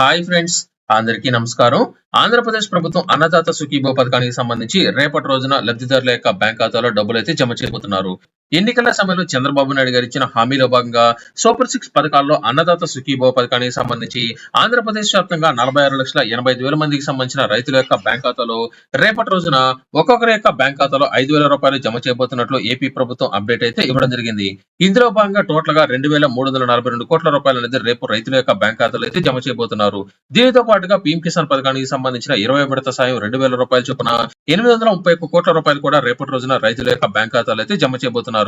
Hi friends అందరికీ నమస్కారం. ఆంధ్రప్రదేశ్ ప్రభుత్వం అన్నదాత సుఖీభో పథకానికి సంబంధించి రేపటి రోజున లబ్ధిదారుల యొక్క బ్యాంక్ ఖాతాలో డబ్బులు అయితే జమ చేయబోతున్నారు. ఎన్నికల సమయంలో చంద్రబాబు నాయుడు గారు ఇచ్చిన హామీలో భాగంగా సూపర్ సిక్స్ పథకాల్లో అన్నదాత సుఖీభవ పథకానికి సంబంధించి ఆంధ్రప్రదేశ్ వ్యాప్తంగా నలభై ఆరు లక్షల ఎనభై ఐదు వేల మందికి సంబంధించిన రైతుల యొక్క బ్యాంక్ ఖాతాలో రేపటి రోజున ఒక్కొక్కరి యొక్క బ్యాంక్ ఖాతాలో ఐదు వేల రూపాయలు జమ చేయబోతున్నట్లు ఏపీ ప్రభుత్వం అప్డేట్ అయితే ఇవ్వడం జరిగింది. ఇందులో భాగంగా టోటల్గా రెండు వేల మూడు వందల నలభై రెండు కోట్ల రూపాయలు అనేది రేపు రైతుల యొక్క బ్యాంక్ ఖాతాలో అయితే జమ చేయబోతున్నారు. దీనితో పాటుగా పీఎం కిసాన్ పథకానికి సంబంధించిన ఇరవై విడత సాయం రెండు వేల రూపాయల చొప్పున ఎనిమిది వందల ముప్పై ఒక్క కోట్ల రూపాయలు కూడా రేపటి రోజున రైతుల యొక్క బ్యాంక్ ఖాతాలో అయితే జమ చేయబోతున్నారు.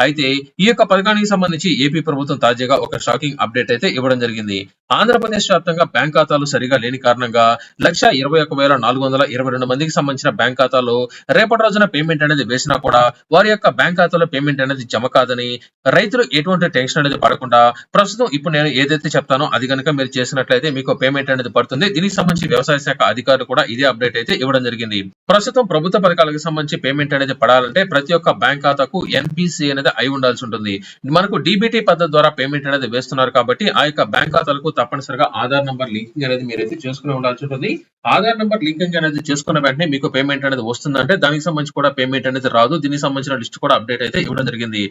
అయితే ఈ యొక్క పథకానికి సంబంధించి ఏపీ ప్రభుత్వం తాజాగా ఒక షాకింగ్ అప్డేట్ అయితే ఇవ్వడం జరిగింది. ఆంధ్రప్రదేశ్ వ్యాప్తంగా బ్యాంక్ ఖాతాలు సరిగా లేని కారణంగా లక్ష ఇరవై ఒక వేల నాలుగు వందల ఇరవై రెండు మందికి సంబంధించిన బ్యాంక్ ఖాతాలో రేపటి రోజున పేమెంట్ అనేది వేసినా కూడా వారి యొక్క బ్యాంక్ ఖాతాలో పేమెంట్ అనేది జమ కాదని రైతులు ఎటువంటి టెన్షన్ అనేది పడకుండా ప్రస్తుతం ఇప్పుడు నేను ఏదైతే చెప్తానో అది కనుక మీరు చేసినట్లయితే మీకు పేమెంట్ అనేది పడుతుంది. దీనికి సంబంధించి వ్యవసాయ శాఖ అధికారులు కూడా ఇదే అప్డేట్ అయితే ఇవ్వడం జరిగింది. ప్రస్తుతం ప్రభుత్వ పథకాలకు సంబంధించి పేమెంట్ అనేది పడాలంటే ప్రతి ఒక్క బ్యాంక్ ఖాతాకు ఎన్పిసి అనేది అయి ఉండాల్సి ఉంటుంది. మనకు డిబిటీ పద్ధతి ద్వారా పేమెంట్ అనేది వేస్తున్నారు కాబట్టి ఆ యొక్క బ్యాంక్ ఖాతాలకు తప్పనిసరిగా ఆధార్ నంబర్ లింకింగ్ అనేది మీరైతే చేసుకుని ఉండాల్సి ఉంటుంది. ఆధార్ నంబర్ లింకింగ్ అనేది చేసుకున్న వెంటనే మీకు పేమెంట్ అనేది వస్తుందంటే దానికి సంబంధించి కూడా పేమెంట్ అనేది రాదు. దీనికి సంబంధించిన లిస్ట్ కూడా అప్డేట్ అయితే ఇవ్వడం జరిగింది.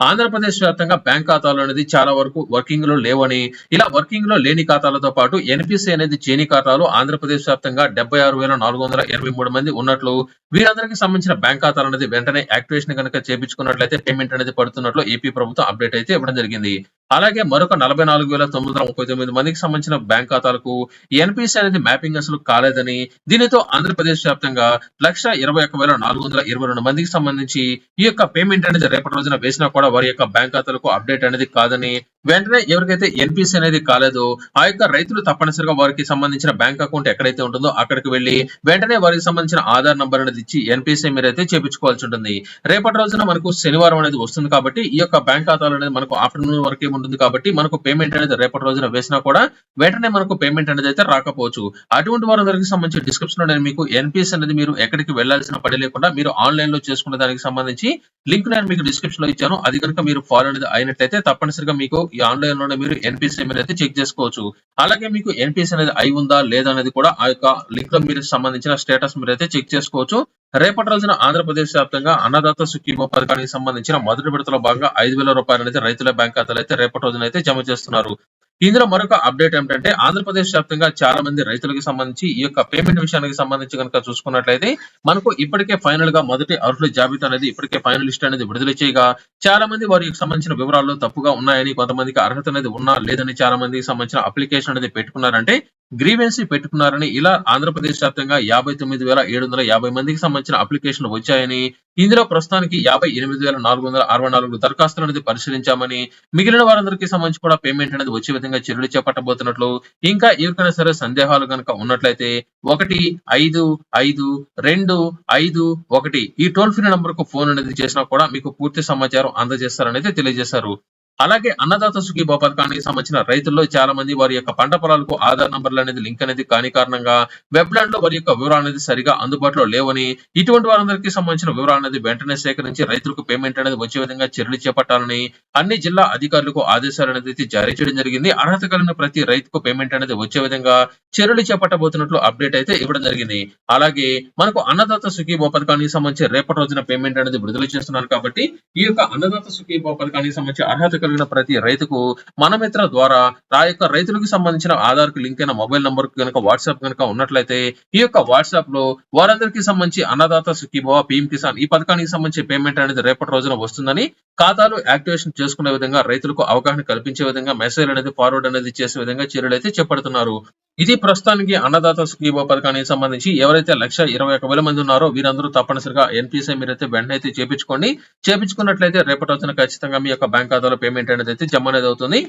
ఆంధ్రప్రదేశ్ వ్యాప్తంగా బ్యాంక్ ఖాతాలు అనేది చాలా వరకు వర్కింగ్లో లేవని ఇలా వర్కింగ్లో లేని ఖాతాలతో పాటు ఎన్పిసి అనేది చేని ఖాతాలు ఆంధ్రప్రదేశ్ వ్యాప్తంగా డెబ్బై ఆరు వేల నాలుగు వందల ఇరవై మూడు మంది ఉన్నట్లు వీరందరికీ సంబంధించిన బ్యాంక్ ఖాతాలు అనేది వెంటనే యాక్టివేషన్ కనుక చేపించుకున్నట్లయితే పేమెంట్ అనేది పడుతున్నట్లు ఏపీ ప్రభుత్వం అప్డేట్ అయితే ఇవ్వడం జరిగింది. అలాగే మరొక నలభై నాలుగు వేల తొమ్మిది వందల ముప్పై తొమ్మిది మందికి సంబంధించిన బ్యాంక్ ఖాతాలకు ఎన్పిసి అనేది మ్యాపింగ్ అసలు కాలేదని దీనితో ఆంధ్రప్రదేశ్ వ్యాప్తంగా లక్ష ఇరవై ఒక వేల నాలుగు వందల ఇరవై రెండు మందికి సంబంధించి ఈ యొక్క పేమెంట్ అనేది రేపటి రోజున వేసినా కూడా వారి యొక్క బ్యాంక్ ఖాతాలకు అప్డేట్ అనేది కాదని వెంటనే ఎవరికైతే ఎన్పిసి అనేది కాలేదో ఆ యొక్క రైతులు తప్పనిసరిగా వారికి సంబంధించిన బ్యాంక్ అకౌంట్ ఎక్కడైతే ఉంటుందో అక్కడికి వెళ్ళి వెంటనే వారికి సంబంధించిన ఆధార్ నంబర్ అనేది ఇచ్చి ఎన్పిసి మీరైతే చేపించుకోవాల్సి ఉంటుంది. రేపటి రోజున మనకు శనివారం అనేది వస్తుంది కాబట్టి ఈ యొక్క బ్యాంక్ ఖాతాలు అనేది మనకు ఆఫ్టర్నూన్ వరకే ఉంటుంది కాబట్టి మనకు పేమెంట్ అనేది రేపటి రోజున వేసినా కూడా వెంటనే మనకు పేమెంట్ అనేది అయితే రాకపోవచ్చు. అటువంటి వారందరికి సంబంధించి డిస్క్రిప్షన్లో నేను మీకు ఎన్పిఎస్ అనేది మీరు ఎక్కడికి వెళ్ళాల్సిన పని లేకుండా మీరు ఆన్లైన్లో చేసుకునే దానికి సంబంధించి లింక్ నేను మీకు డిస్క్రిప్షన్లో ఇచ్చాను. అది కనుక మీరు ఫాలో అనేది అయినట్లయితే తప్పనిసరిగా మీకు ఈ ఆన్లైన్లోనే మీరు ఎన్పిసి మీరు అయితే చెక్ చేసుకోవచ్చు. అలాగే మీకు ఎన్పిసి అనేది అయి ఉందా లేదా అనేది కూడా ఆ యొక్క లింక్లో మీరు సంబంధించిన స్టేటస్ మీరు అయితే చెక్ చేసుకోవచ్చు. రేపటి రోజున ఆంధ్రప్రదేశ్ వ్యాప్తంగా అన్నదాత సుఖీమో పథకానికి సంబంధించిన మొదటి విడతలో భాగంగా ఐదు వేల రూపాయలు అయితే రైతుల బ్యాంక్ ఖాతాలు అయితే రేపటి రోజున అయితే జమ చేస్తున్నారు. ఇందులో మరొక అప్డేట్ ఏమిటంటే ఆంధ్రప్రదేశ్ వ్యాప్తంగా చాలా మంది రైతులకు సంబంధించి ఈ యొక్క పేమెంట్ విషయానికి సంబంధించి కనుక చూసుకున్నట్లయితే మనకు ఇప్పటికే ఫైనల్గా మొదటి అర్హుల జాబితా అనేది ఇప్పటికే ఫైనల్ లిస్ట్ అనేది విడుదల చేయగా చాలా మంది వారికి సంబంధించిన వివరాలు తప్పుగా ఉన్నాయని కొంతమందికి అర్హత అనేది ఉన్నా లేదని చాలా మందికి సంబంధించిన అప్లికేషన్ అనేది పెట్టుకున్నారంటే గ్రీవెన్సీ పెట్టుకున్నారని ఇలా ఆంధ్రప్రదేశ్ వ్యాప్తంగా యాభై తొమ్మిది వేల ఏడు వందల యాభై మందికి సంబంధించిన అప్లికేషన్లు వచ్చాయని ఇందులో ప్రస్తుతానికి యాభై ఎనిమిది వేల నాలుగు వందల అరవై నాలుగు దరఖాస్తులు అనేది పరిశీలించామని మిగిలిన వారందరికీ సంబంధించి కూడా పేమెంట్ అనేది వచ్చే విధంగా చర్యలు చేపట్టబోతున్నట్లు ఇంకా ఎవరికైనా సరే సందేహాలు కనుక ఉన్నట్లయితే ఒకటి ఐదు ఐదు రెండు ఐదు ఒకటి ఈ టోల్ ఫ్రీ నంబర్కు ఫోన్ అనేది చేసినా కూడా మీకు పూర్తి సమాచారం అందజేస్తారనేది తెలియజేశారు. అలాగే అన్నదాత సుఖీభో పథకానికి సంబంధించిన రైతుల్లో చాలా మంది వారి యొక్క పంట పొలాలకు ఆధార్ నంబర్లు అనేది లింక్ అనేది కాని కారణంగా వెబ్లాండ్లో వారి యొక్క వివరాలు అనేది సరిగా అందుబాటులో లేవని ఇటువంటి వారందరికీ సంబంధించిన వివరాలు అనేది వెంటనే సేకరించి రైతులకు పేమెంట్ అనేది వచ్చే విధంగా చర్యలు చేపట్టాలని అన్ని జిల్లా అధికారులకు ఆదేశాలు అనేది జారీ చేయడం జరిగింది. అర్హత కలిగిన ప్రతి రైతుకు పేమెంట్ అనేది వచ్చే విధంగా చర్యలు చేపట్టబోతున్నట్లు అప్డేట్ అయితే ఇవ్వడం జరిగింది. అలాగే మనకు అన్నదాత సుఖీభో పథకానికి సంబంధించి రేపటి రోజున పేమెంట్ అనేది విడుదల చేస్తున్నారు కాబట్టి ఈ యొక్క అన్నదాత సుఖీభో పథకానికి సంబంధించి అర్హత కలిగిన ప్రతి రైతుకు మన మిత్ర ద్వారా ఆ యొక్క రైతులకు సంబంధించిన ఆధార్కు లింక్ అయిన మొబైల్ నంబర్ కనుక వాట్సాప్ కనుక ఉన్నట్లయితే ఈ యొక్క వాట్సాప్లో వారందరికీ సంబంధించి అన్నదాత సుఖీభవ పీఎం కిసాన్ ఈ పథకానికి సంబంధించి పేమెంట్ అనేది రేపటి రోజున వస్తుందని ఖాతాలు యాక్టివేషన్ చేసుకునే విధంగా రైతులకు అవగాహన కల్పించే విధంగా మెసేజ్ అనేది ఫార్వర్డ్ అనేది చేసే విధంగా చర్యలు అయితే చేపడుతున్నారు. ఇది ప్రస్తుతానికి అన్నదాత స్కీమ పథకానికి సంబంధించి ఎవరైతే లక్ష ఇరవై ఒక వేల మంది ఉన్నారో వీరందరూ తప్పనిసరిగా ఎన్పిసిఐ మీరైతే వెంటనే అయితే చేపించుకోండి. చేపించుకున్నట్లయితే రేపటి రోజున ఖచ్చితంగా మీ యొక్క బ్యాంక్ ఖాతాలో పేమెంట్ అనేది అయితే జమ అనేది అవుతుంది.